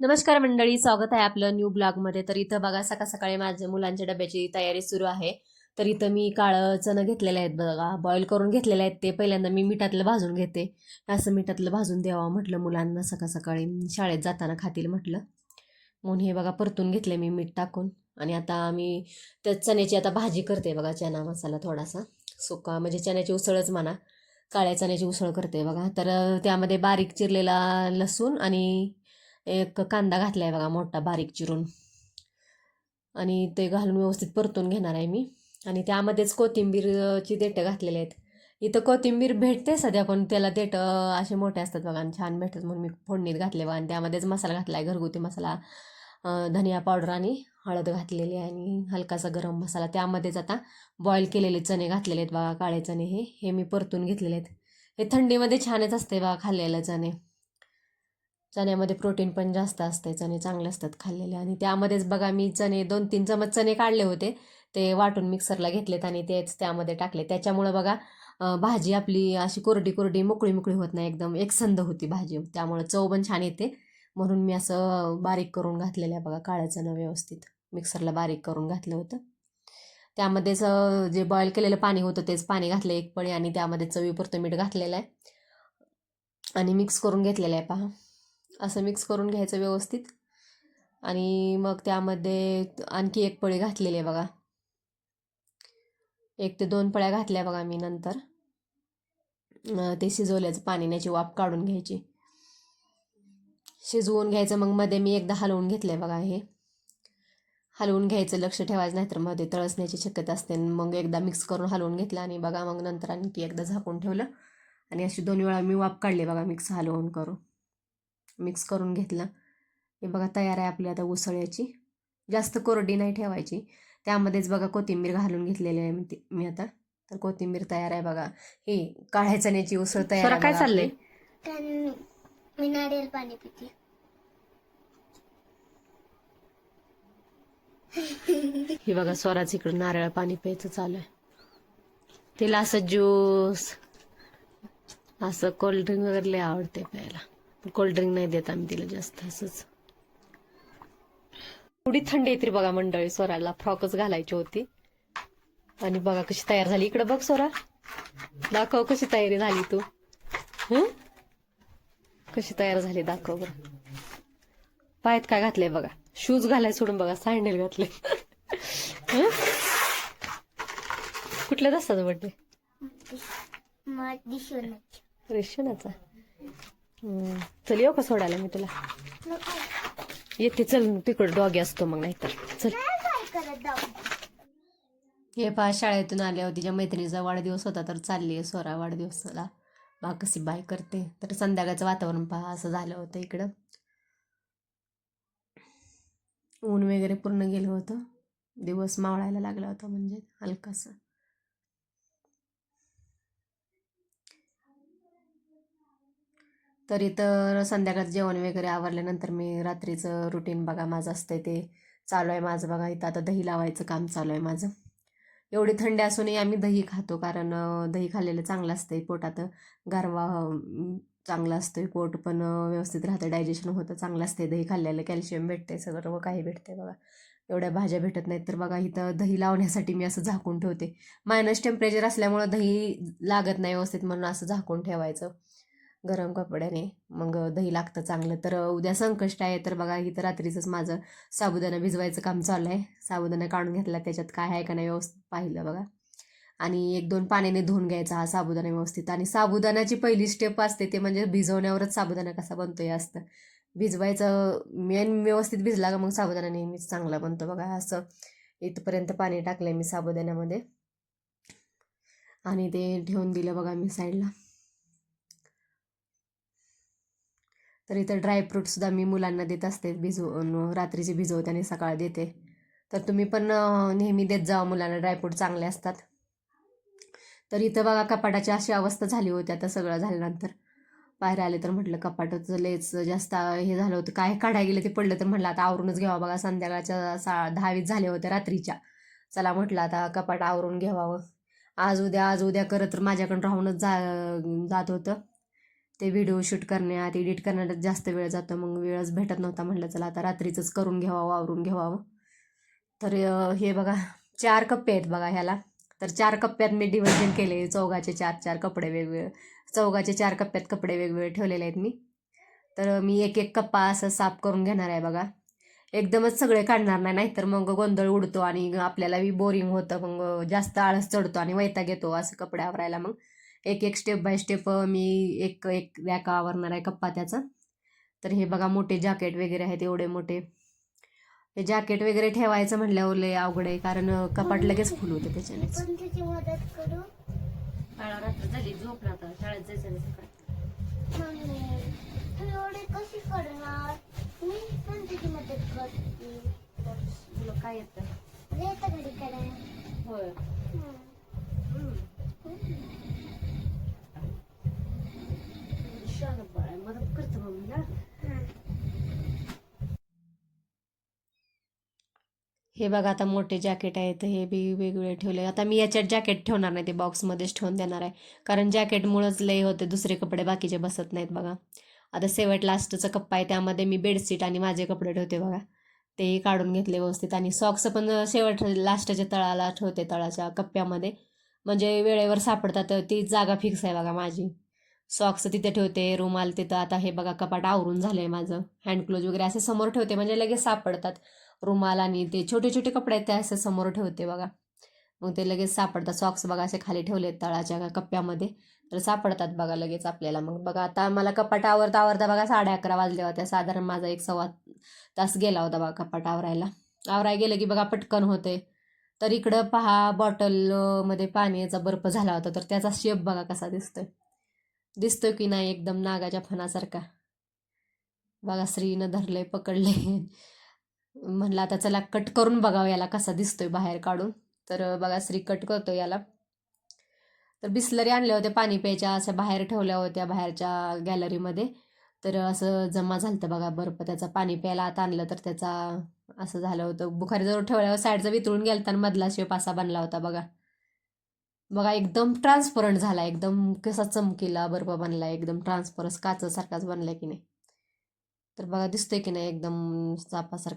नमस्कार मंडळी स्वागत आहे आपलं न्यू ब्लॉगमध्ये तर इथं बघा सकाळ सकाळी माझ्या मुलांच्या डब्याची तयारी सुरू आहे. तर इथं मी काळं चणं घेतलेले आहेत बघा बॉईल करून घेतलेले आहेत ते. पहिल्यांदा मी मिठातलं भाजून घेते. असं मिठातलं भाजून द्यावं म्हटलं मुलांना सकाळ सकाळी. शाळेत जाताना खातील म्हटलं. म्हणून हे बघा परतून घेतले मी मीठ टाकून. आणि आता मी त्या चण्याची आता भाजी करते बघा चना मसाला थोडासा. सुका म्हणजे चण्याची उसळच म्हणा. काळ्या चण्याची उसळ करते बघा. तर त्यामध्ये बारीक चिरलेला लसूण आणि एक कांदा घातला आहे बघा मोठा बारीक चिरून. आणि ते घालून व्यवस्थित परतून घेणार आहे मी. आणि त्यामध्येच कोथिंबीरची देठं घातलेले आहेत. इथं कोथिंबीर भेटते सध्या पण त्याला देठं असे मोठे असतात बघा आणि छान भेटतात म्हणून मी फोडणीत घातले बघा. आणि त्यामध्येच मसाला घातला आहे घरगुती मसाला धनिया पावडर आणि हळद घातलेली आहे आणि हलकासा गरम मसाला. त्यामध्येच आता बॉईल केलेले चणे घातलेले आहेत बघा काळे चणे हे हे मी परतून घेतलेले आहेत. हे थंडीमध्ये छानच असते बघा खाल्लेले चणे. चण्यामध्ये प्रोटीन पण जास्त असते चणे चांगले असतात खाल्लेले. आणि त्यामध्येच बघा मी चणे दोन तीन चमच चणे काढले होते. ते वाटून मिक्सरला घेतलेत आणि तेच त्यामध्ये टाकले. त्याच्यामुळं बघा भाजी आपली अशी कोरडी कोरडी मोकळी मोकळी होत नाही. एकदम एकसंध होती भाजी. त्यामुळं चव पण छान येते. म्हणून मी असं बारीक करून घातलेलं आहे बघा काळं चणं व्यवस्थित मिक्सरला बारीक करून घातलं होतं. त्यामध्येच जे बॉईल केलेलं पाणी होतं तेच पाणी घातलं एक पळी आणि त्यामध्ये चवीपुरतं मीठ घातलेलं आहे. आणि मिक्स करून घेतलेलं आहे पहा. असं मिक्स करून घ्यायचं व्यवस्थित. आणि मग त्यामध्ये आणखी एक पळी घातलेली आहे बघा. एक ते दोन पळ्या घातल्या बघा मी नंतर. ते शिजवल्याचं पाण्याची वाफ काढून घ्यायची. शिजवून घ्यायचं मग मध्ये मी एकदा हलवून घेतलं आहे बघा हे. हलवून घ्यायचं लक्ष ठेवायचं नाही तर मध्ये तळसण्याची शक्यता असते. आणि मग एकदा मिक्स करून हलवून घेतलं आणि बघा मग नंतर आणखी एकदा झाकून ठेवलं. आणि अशी दोन वेळा मी वाफ काढले बघा मिक्स हलवून करून. मिक्स करून घेतलं. हे बघा तयार आहे आपली आता उसळ्याची. जास्त कोरडी नाही ठेवायची. त्यामध्येच बघा कोथिंबीर घालून घेतलेली आहे मी ती- मी आता. तर कोथिंबीर तयार आहे बघा. ही काळ्या चण्याची उसळ तयार आहे काय चाललंय? मी नारियल पाणी पिते. ही बघा स्वराच इकडं नारळ पाणी प्यायचं चालू आहे. तिला असं ज्यूस असं कोल्ड्रिंक वगैरे लय आवडते प्यायला. कोल्ड्रिंक नाही देत आम्ही तिला जास्त असंच. थोडी थंडी येते बघा मंडळी स्वराला. फ्रॉकच घालायची होती. आणि बघा कशी तयार झाली. इकडं बघ स्वरा. दाखव कशी तयारी झाली तू. हं? कशी तयार झाली दाखव बरं. पायात काय घातलंय बघा. शूज घालाय सोडून बघा. सँडल घातले हं? कुठल्या दसताचा बड्डे? रेशनाचा. चल येऊ का सोडायला मी तुला? येते चल तिकडं डॉगी असतो मग नाहीतर. चल. हे पहा शाळेतून आल्यावर तिच्या मैत्रिणीचा वाढदिवस होता तर चालली आहे सोरा वाढदिवसाला. बा कशी बाय करते. तर संध्याकाळचं वातावरण पहा असं झालं होतं इकडं. ऊन वगैरे पूर्ण गेलं होतं. दिवस मावळायला लागला होता म्हणजे हलकासा. तर इतर संध्याकाळचं जेवण वगैरे आवरल्यानंतर मी रात्रीचं रुटीन बघा माझं असतंय ते चालू आहे माझं बघा. इथं आता दही लावायचं काम चालू आहे माझं. एवढी थंडी असूनही आम्ही दही खातो कारण दही खाल्लेलं चांगलं असतंय पोटात. गारवा चांगलं असतं आहे पोट पण व्यवस्थित राहतं. डायजेशन होतं चांगलं असते दही खाल्लेलं कॅल्शियम भेटते सगळं काही भेटते बघा. एवढ्या भाज्या भेटत नाहीत. तर बघा इथं दही लावण्यासाठी मी असं झाकून ठेवते. मायनस टेम्परेचर असल्यामुळं दही लागत नाही व्यवस्थित म्हणून असं झाकून ठेवायचं. गरम कपड्याने. मग दही लागतं चांगलं. तर उद्या संकष्ट आहे. तर बघा इथं रात्रीचंच माझं साबुदाणा भिजवायचं काम चालू आहे. साबुदाणा काढून घेतला. त्याच्यात काय आहे का नाही व्यवस्थित पाहिलं बघा. आणि एक दोन पाण्याने धुवून घ्यायचा हा साबुदाणा व्यवस्थित. आणि साबुदाण्याची पहिली स्टेप असते ते म्हणजे भिजवण्यावरच साबुदाणा कसा बनतो हे असतं. भिजवायचं मेन व्यवस्थित भिजला का मग साबुदाणा नेहमीच चांगला बनतो बघा. असं इथपर्यंत पाणी टाकलंय मी साबुदाण्यामध्ये. आणि ते ठेवून दिलं बघा मी साईडला तर इथं ड्रायफ्रूटसुद्धा मी मुलांना देत असते. भिजवून रात्रीचे भिजवते आणि सकाळ देते. तर तुम्ही पण नेहमी देत जावा मुलांना ड्रायफ्रूट चांगले असतात. तर इथं बघा कपाटाची अशी अवस्था झाली होती. आता सगळं झाल्यानंतर बाहेर आले तर म्हटलं कपाटाचं लयच जास्त हे झालं होतं. काय काढायला गेलं ते पडलं तर म्हटलं आता आवरूनच घ्यावा. बघा संध्याकाळच्या सा दहावीस झाले होते रात्रीच्या. चला म्हटलं आता कपाट आवरून घ्यावावं. आज उद्या आज उद्या करत तर माझ्याकडून राहूनच जा जात होतं. ते व्हिडिओ शूट करण्यात एडिट करण्यात जास्त वेळ जातो मग वेळच भेटत नव्हता म्हटलं चला आता रात्रीचंच करून घ्यावं वावरून घ्यावं. तर हे बघा चार कप्पे आहेत बघा ह्याला. तर चार कप्प्यात मी डिव्हिजन केले चौघाचे चार चार कपडे वेगवेगळे चौघाचे चार कप्प्यात कपडे वेगवेगळे ठेवलेले आहेत मी. तर मी एक एक कप्पा असं साफ करून घेणार आहे बघा. एकदमच सगळे काढणार नाही नाहीतर मग गोंधळ उडतो आणि आपल्याला बी बोरिंग होतं मग जास्त आळस चढतो आणि वैताग येतो असं कपडे आवरायला मग. एक एक स्टेप बाय स्टेप मी एक एक रॅका आवरणार आहे कप्पा त्याचा. तर हे बघा मोठे जॅकेट वगैरे आहेत एवढे मोठे. हे जॅकेट वगैरे ठेवायचं म्हटल्यावर लय अवघड आहे कारण कपाट लगेच फुल होते त्याच्याने पण तुझी मदत करू? रात्र झाली झोप ना आता शाळेत जायचं मम्मी तू एवढी कशी करणार? मी पण तुझी मदत करते. तुला काय येतं? मला येतं घरी करायला होय. हे बघा आता मोठे जॅकेट आहेत हे बी वेगवेगळे ठेवले. आता मी याच्यात जॅकेट ठेवणार नाही ते बॉक्समध्येच ठेवून देणार आहे. कारण जॅकेटमुळंच लय होते दुसरे कपडे बाकीचे बसत नाहीत बघा. आता शेवट लास्टचा कप्पा आहे त्यामध्ये मी बेडशीट आणि माझे कपडे ठेवते बघा. तेही काढून घेतले व्यवस्थित. आणि सॉक्स पण शेवट लास्टच्या तळाला ठेवते तळाच्या कप्प्यामध्ये. म्हणजे वेळेवर सापडतात ती जागा फिक्स आहे बघा माझी. सॉक्स तिथे ठेवते रुमाल तिथं. आता हे बघा कपाट आवरून झालं आहे माझं हँडक्लोज वगैरे असे समोर ठेवते म्हणजे लगेच सापडतात. रुमाल आणि ते छोटे छोटे कपडे आहेत ते असे समोर ठेवते बघा. मग ते लगेच सापडतात. सॉक्स बघा असे खाली ठेवले तळाच्या कप्प्यामध्ये. तर सापडतात बघा लगेच आपल्याला. मग बघा आता मला कपाट आवरता आवरता बघा साडे अकरा वाजल्या होत्या साधारण माझा एक सव्वा तास गेला होता बघा कपाट आवरायला. आवराय गेलं की बघा पटकन होते. तर इकडं पहा बॉटलमध्ये पाण्याचा बर्फ झाला होता. तर त्याचा शेप बघा कसा दिसतोय. दिसतोय की नाही एकदम नागाच्या फणासारखा. बघा श्रीनं धरलंय पकडले म्हणलं आता चला कट करून बघावं याला कसा दिसतोय बाहेर काढून. तर बघा श्री कट करतो याला. तर बिस्लरी आणल्या होत्या पाणी प्यायच्या अशा बाहेर ठेवल्या होत्या बाहेरच्या गॅलरीमध्ये तर असं जमा झालं होतं बघा बर्फ. त्याचा पाणी प्यायला आता आणलं तर त्याचा असं झालं होतं. बुखारीजवळ ठेवल्यावर साईडचा वितळून गेला तर मधला शेप असा बनला होता बघा. बघा एकदम ट्रान्सपरंट झाला. एकदम कसा चमकीला बर्फ बनला. एकदम ट्रान्सपरस काचसारखाच बनला की नाही. तर बघा दिसतोय की नाही एकदम चापासारखा